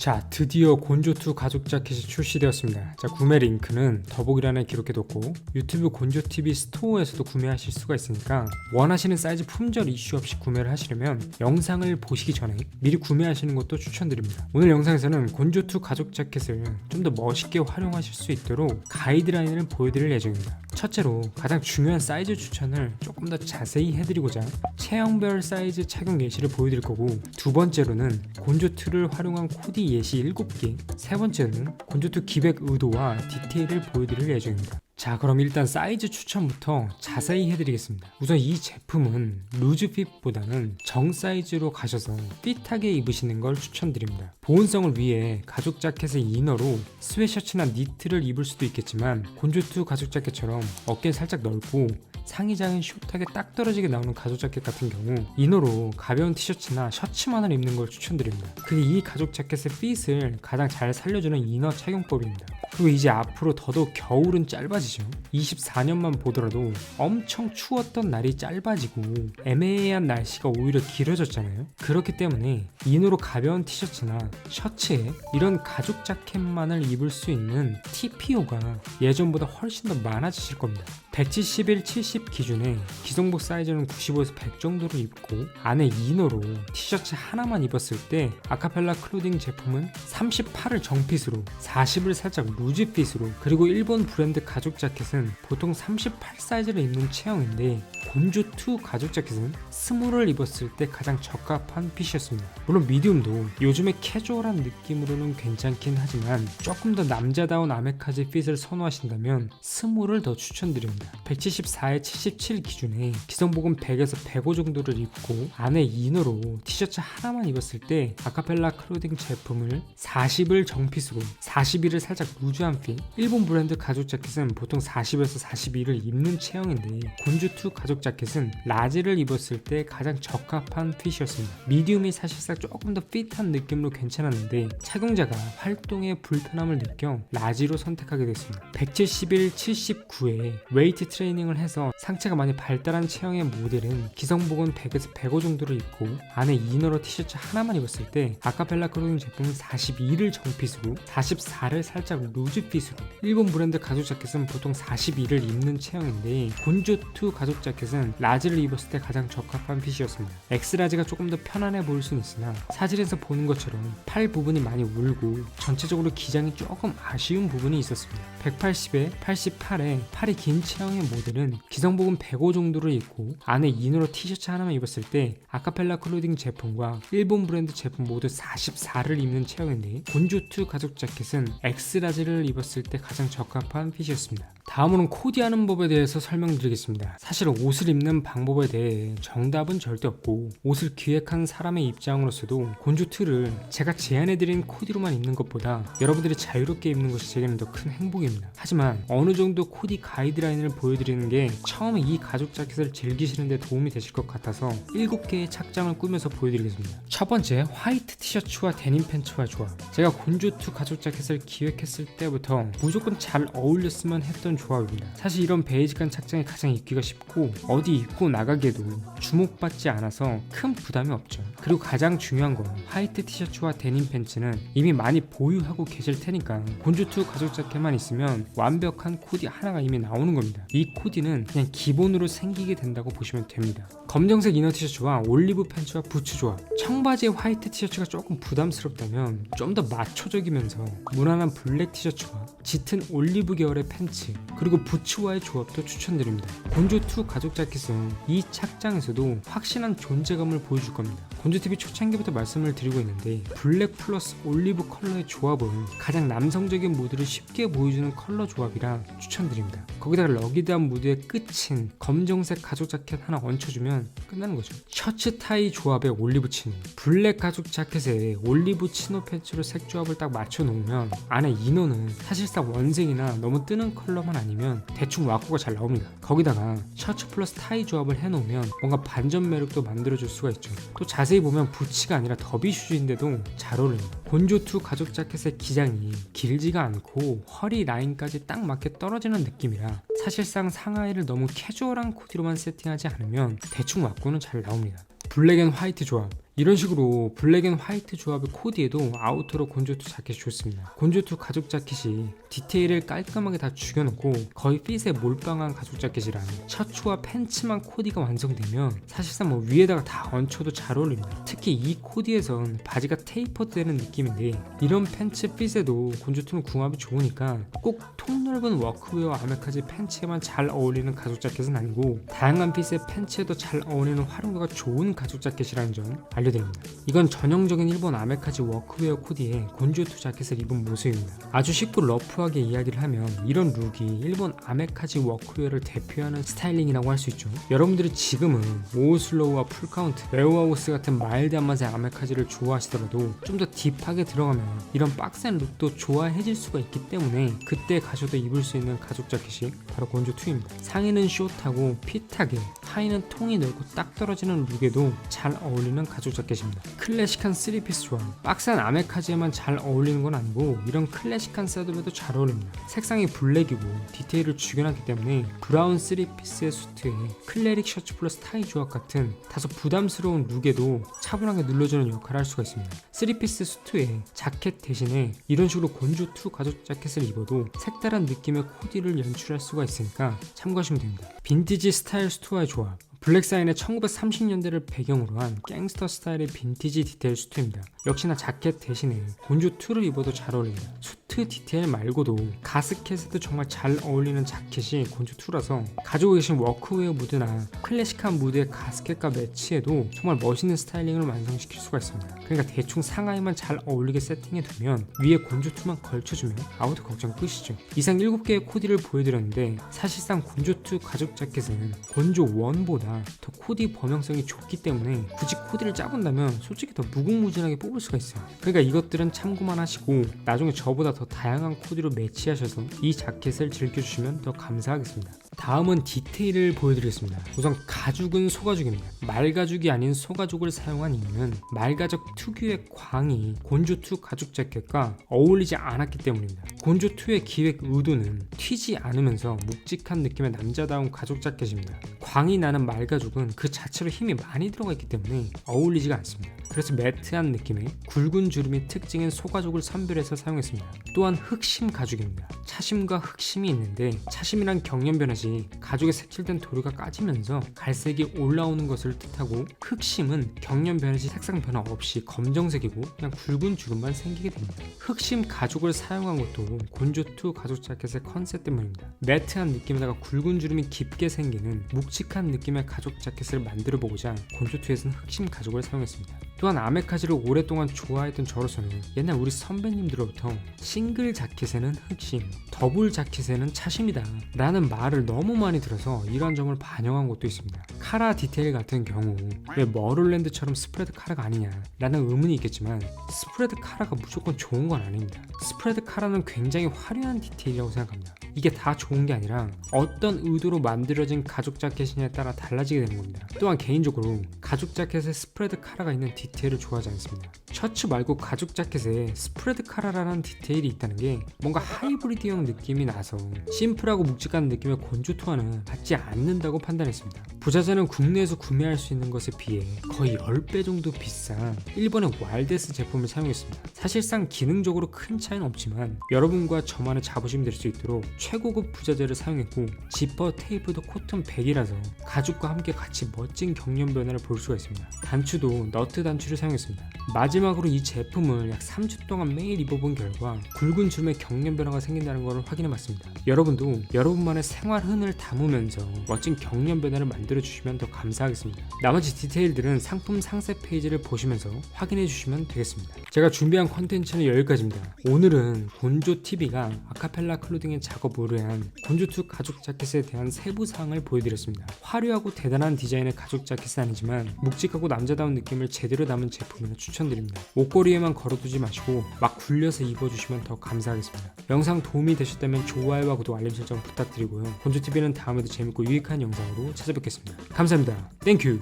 자 드디어 곤조2 가죽 자켓이 출시되었습니다. 자 구매 링크는 더보기란에 기록해뒀고 유튜브 곤조TV 스토어에서도 구매하실 수가 있으니까 원하시는 사이즈 품절 이슈 없이 구매를 하시려면 영상을 보시기 전에 미리 구매하시는 것도 추천드립니다. 오늘 영상에서는 곤조2 가죽 자켓을 좀 더 멋있게 활용하실 수 있도록 가이드라인을 보여드릴 예정입니다 첫째로 가장 중요한 사이즈 추천을 조금 더 자세히 해드리고자 체형별 사이즈 착용 예시를 보여드릴 거고 두 번째로는 곤조2를 활용한 코디 예시 7개 세 번째는 곤조2 기백 의도와 디테일을 보여드릴 예정입니다 자 그럼 일단 사이즈 추천부터 자세히 해드리겠습니다. 우선 이 제품은 루즈핏보다는 정 사이즈로 가셔서 핏하게 입으시는 걸 추천드립니다. 보온성을 위해 가죽 자켓의 이너로 스웨셔츠나 니트를 입을 수도 있겠지만 곤조2 가죽 자켓처럼 어깨 살짝 넓고 상의장은 숏하게 딱 떨어지게 나오는 가죽 자켓 같은 경우 이너로 가벼운 티셔츠나 셔츠만을 입는 걸 추천드립니다. 그게 이 가죽 자켓의 핏을 가장 잘 살려주는 이너 착용법입니다. 그리고 이제 앞으로 더더욱 겨울은 짧아지죠. 24년만 보더라도 엄청 추웠던 날이 짧아지고 애매한 날씨가 오히려 길어졌잖아요. 그렇기 때문에 이너로 가벼운 티셔츠나 셔츠에 이런 가죽 자켓만을 입을 수 있는 TPO가 예전보다 훨씬 더 많아지실 겁니다. 171, 70 기준에 기성복 사이즈는 95에서 100 정도를 입고 안에 이너로 티셔츠 하나만 입었을 때 아카펠라 클로딩 제품은 38을 정핏으로 40을 살짝 루즈핏으로 그리고 일본 브랜드 가죽 자켓은 보통 38 사이즈를 입는 체형인데 곤조2 가죽 자켓은 스몰을 입었을 때 가장 적합한 핏이었습니다. 물론 미디움도 요즘의 캐주얼한 느낌으로는 괜찮긴 하지만 조금 더 남자다운 아메카지 핏을 선호하신다면 스몰을 더 추천드립니다. 174에 77 기준에 기성복은 100에서 105 정도를 입고 안에 이너로 티셔츠 하나만 입었을 때 아카펠라 클로딩 제품을 40을 정핏으로 41을 살짝 루즈한 핏 일본 브랜드 가죽 자켓은 보통 40에서 42를 입는 체형인데 곤주2 가죽 자켓은 라지를 입었을 때 가장 적합한 핏이었습니다. 미디움이 사실상 조금 더 핏한 느낌으로 괜찮았는데 착용자가 활동에 불편함을 느껴 라지로 선택하게 됐습니다. 171, 79에 웨이 트 트레이닝을 해서 상체가 많이 발달한 체형의 모델은 기성복은 100에서 105 정도를 입고 안에 이너로 티셔츠 하나만 입었을 때 아카펠라 클로딩 제품은 42를 정핏으로 44를 살짝 루즈핏으로. 일본 브랜드 가죽 자켓은 보통 42를 입는 체형인데 곤조2 가죽 자켓은 라지를 입었을 때 가장 적합한 핏이었습니다. 엑스라지가 조금 더 편안해 보일 수는 있으나 사진에서 보는 것처럼 팔 부분이 많이 울고 전체적으로 기장이 조금 아쉬운 부분이 있었습니다. 180에 88에 팔이 긴 체형의 모델은 기성복은 105 정도를 입고 안에 이너로 티셔츠 하나만 입었을 때 아카펠라 클로딩 제품과 일본 브랜드 제품 모두 44를 입는 체형인데 곤조2 가죽 자켓은 엑스라지를 입었을 때 가장 적합한 핏이었습니다. 다음으로는 코디하는 법에 대해서 설명드리겠습니다. 사실 옷을 입는 방법에 대해 정답은 절대 없고 옷을 기획한 사람의 입장으로서도 곤조2를 제가 제안해드린 코디로만 입는 것보다 여러분들이 자유롭게 입는 것이 제게는 더 큰 행복입니다. 하지만 어느 정도 코디 가이드라인을 보여드리는 게 처음에 이 가죽 자켓을 즐기시는 데 도움이 되실 것 같아서 7개의 착장을 꾸며서 보여드리겠습니다. 첫 번째 화이트 티셔츠와 데님 팬츠와 조합 제가 곤조2 가죽 자켓을 기획했을 때부터 무조건 잘 어울렸으면 했던 조합입니다. 사실 이런 베이직한 착장이 가장 입기가 쉽고 어디 입고 나가기에도 주목받지 않아서 큰 부담이 없죠. 그리고 가장 중요한 건 화이트 티셔츠와 데님 팬츠는 이미 많이 보유하고 계실 테니까 곤조2 가죽 자켓만 있으면 완벽한 코디 하나가 이미 나오는 겁니다. 이 코디는 그냥 기본으로 생기게 된다고 보시면 됩니다. 검정색 이너 티셔츠와 올리브 팬츠와 부츠 조합 청바지에 화이트 티셔츠가 조금 부담스럽다면 좀 더 마초적이면서 무난한 블랙 티셔츠와 짙은 올리브 계열의 팬츠 그리고 부츠와의 조합도 추천드립니다. 곤조2 가죽 자켓은 이 착장에서도 확실한 존재감을 보여줄 겁니다. 곤조TV 초창기부터 말씀을 드리고 있는데 블랙 플러스 올리브 컬러의 조합은 가장 남성적인 무드를 쉽게 보여주는 컬러 조합이라 추천드립니다. 거기다가 러기드한 무드의 끝인 검정색 가죽 자켓 하나 얹혀주면 끝나는 거죠. 셔츠 타이 조합의 올리브 치노 블랙 가죽 자켓에 올리브 치노 팬츠로 색 조합을 딱 맞춰 놓으면 안에 이너는 사실상 원색이나 너무 뜨는 컬러만 아니면 대충 와꾸가 잘 나옵니다. 거기다가 셔츠 플러스 타이 조합을 해놓으면 뭔가 반전 매력도 만들어줄 수가 있죠. 또 자세 히 보면 부츠가 아니라 더비 슈즈인데도 잘 어울립니다. 곤조2 가죽 자켓의 기장이 길지가 않고 허리 라인까지 딱 맞게 떨어지는 느낌이라 사실상 상하이를 너무 캐주얼한 코디로만 세팅하지 않으면 대충 와꾸는 잘 나옵니다. 블랙 앤 화이트 조합 이런 식으로 블랙 앤 화이트 조합의 코디에도 아우터로 곤조2 자켓이 좋습니다. 곤조2 가죽 자켓이 디테일을 깔끔하게 다 죽여놓고 거의 핏에 몰빵한 가죽 자켓이라 셔츠와 팬츠만 코디가 완성되면 사실상 뭐 위에다가 다 얹혀도 잘 어울립니다. 특히 이 코디에선 바지가 테이퍼드 되는 느낌인데 이런 팬츠 핏에도 곤조2는 궁합이 좋으니까 꼭 통넓은 워크웨어 아메카지 팬츠에만 잘 어울리는 가죽 자켓은 아니고 다양한 핏의 팬츠에도 잘 어울리는 활용도가 좋은 가죽 자켓이라는 점 알려 드립니다. 이건 전형적인 일본 아메카지 워크웨어 코디에 곤조2 자켓을 입은 모습입니다. 아주 쉽고 러프하게 이야기를 하면 이런 룩이 일본 아메카지 워크웨어를 대표하는 스타일링이라고 할 수 있죠. 여러분들이 지금은 오슬로우와 풀카운트, 웨어하우스 같은 마일드한 맛의 아메카지를 좋아하시더라도 좀 더 딥하게 들어가면 이런 빡센 룩도 좋아해질 수가 있기 때문에 그때 가셔도 입을 수 있는 가죽 자켓이 바로 곤조2입니다. 상의는 숏하고 핏하게 하의는 통이 넓고 딱 떨어지는 룩에도 잘 어울리는 가죽 자켓입니다. 클래식한 3피스 조합 빡센 아메카지에만 잘 어울리는 건 아니고 이런 클래식한 셋업에도 잘 어울립니다. 색상이 블랙이고 디테일을 죽여놨기 때문에 브라운 3피스의 수트에 클래릭 셔츠 플러스 타이 조합 같은 다소 부담스러운 룩에도 차분하게 눌러주는 역할을 할 수가 있습니다. 3피스 수트에 자켓 대신에 이런 식으로 곤조2 가죽 자켓을 입어도 색다른 느낌의 코디를 연출할 수가 있으니까 참고하시면 됩니다. 빈티지 스타일 수트와의 조합 블랙사인의 1930년대를 배경으로 한 갱스터 스타일의 빈티지 디테일 수트입니다. 역시나 자켓 대신에 곤조 2를 입어도 잘 어울립니다. 수트 디테일 말고도 가스켓에도 정말 잘 어울리는 자켓이 곤조2라서 가지고 계신 워크웨어 무드나 클래식한 무드의 가스켓과 매치해도 정말 멋있는 스타일링을 완성시킬 수가 있습니다. 그러니까 대충 상하이만 잘 어울리게 세팅해 두면 위에 곤조2만 걸쳐주면 아무도 걱정 끝이죠. 이상 7개의 코디를 보여드렸는데 사실상 곤조2 가죽 자켓은 곤조1보다 더 코디 범용성이 좋기 때문에 굳이 코디를 짜본다면 솔직히 더 무궁무진하게 뽑을 수가 있어요. 그러니까 이것들은 참고만 하시고 나중에 저보다 더 다양한 코디로 매치하셔서 이 자켓을 즐겨주시면 더 감사하겠습니다. 다음은 디테일을 보여드리겠습니다. 우선 가죽은 소가죽입니다. 말가죽이 아닌 소가죽을 사용한 이유는 말가죽 특유의 광이 곤조2 가죽 자켓과 어울리지 않았기 때문입니다. 곤조2의 기획 의도는 튀지 않으면서 묵직한 느낌의 남자다운 가죽 자켓입니다. 광이 나는 말가죽은 그 자체로 힘이 많이 들어가 있기 때문에 어울리지가 않습니다. 그래서 매트한 느낌의 굵은 주름이 특징인 소가죽을 선별해서 사용했습니다. 또한 흑심 가죽입니다. 차심과 흑심이 있는데 차심이란 경련 변화시 가죽에 색칠된 도료가 까지면서 갈색이 올라오는 것을 뜻하고 흑심은 경련 변화시 색상 변화 없이 검정색이고 그냥 굵은 주름만 생기게 됩니다. 흑심 가죽을 사용한 것도 곤조2 가죽 자켓의 컨셉 때문입니다. 매트한 느낌에다가 굵은 주름이 깊게 생기는 묵직한 느낌의 가죽 자켓을 만들어 보고자 곤조2에서는 흑심 가죽을 사용했습니다. 또한 아메카지를 오랫동안 좋아했던 저로서는 옛날 우리 선배님들로부터 싱글 자켓에는 흑심, 더블 자켓에는 차심이다 라는 말을 너무 많이 들어서 이러한 점을 반영한 것도 있습니다. 카라 디테일 같은 경우 왜 머롤랜드처럼 스프레드 카라가 아니냐 라는 의문이 있겠지만 스프레드 카라가 무조건 좋은 건 아닙니다. 스프레드 카라는 굉장히 화려한 디테일이라고 생각합니다. 이게 다 좋은 게 아니라 어떤 의도로 만들어진 가죽 자켓이냐에 따라 달라지게 되는 겁니다. 또한 개인적으로 가죽 자켓에 스프레드 카라가 있는 디테일을 좋아하지 않습니다. 셔츠 말고 가죽 자켓에 스프레드 카라라는 디테일이 있다는 게 뭔가 하이브리드형 느낌이 나서 심플하고 묵직한 느낌의 곤조투와는 맞지 않는다고 판단했습니다. 부자재는 국내에서 구매할 수 있는 것에 비해 거의 10배 정도 비싼 일본의 와일데스 제품을 사용했습니다. 사실상 기능적으로 큰 차이는 없지만 여러분과 저만의 자부심이 될수 있도록 최고급 부자재를 사용했고 지퍼 테이프도 코튼 100이라서 가죽과 함께 같이 멋진 경련 변화를 볼 수가 있습니다. 단추도 너트 단추를 사용했습니다. 마지막으로 이 제품을 약 3주 동안 매일 입어본 결과 굵은 주름에 경련 변화가 생긴다는 것을 확인해봤습니다. 여러분도 여러분만의 생활 흔을 담으면서 멋진 경련 변화를 만들어 주시면 더 감사하겠습니다. 나머지 디테일들은 상품 상세 페이지를 보시면서 확인해 주시면 되겠습니다. 제가 준비한 컨텐츠는 여기까지입니다. 오늘은 곤조 TV가 아카펠라 클로딩의 작업을 의뢰한 곤조2 가죽 자켓에 대한 세부 사항을 보여드렸습니다. 화려하고 대단한 디자인의 가죽 자켓은 아니지만 묵직하고 남자다운 느낌을 제대로 담은 제품이라 추천드립니다. 옷걸이에만 걸어두지 마시고 막 굴려서 입어주시면 더 감사하겠습니다. 영상 도움이 되셨다면 좋아요와 구독 알림 설정 부탁드리고요. 곤조 TV는 다음에도 재밌고 유익한 영상으로 찾아뵙겠습니다. 감사합니다. 땡큐.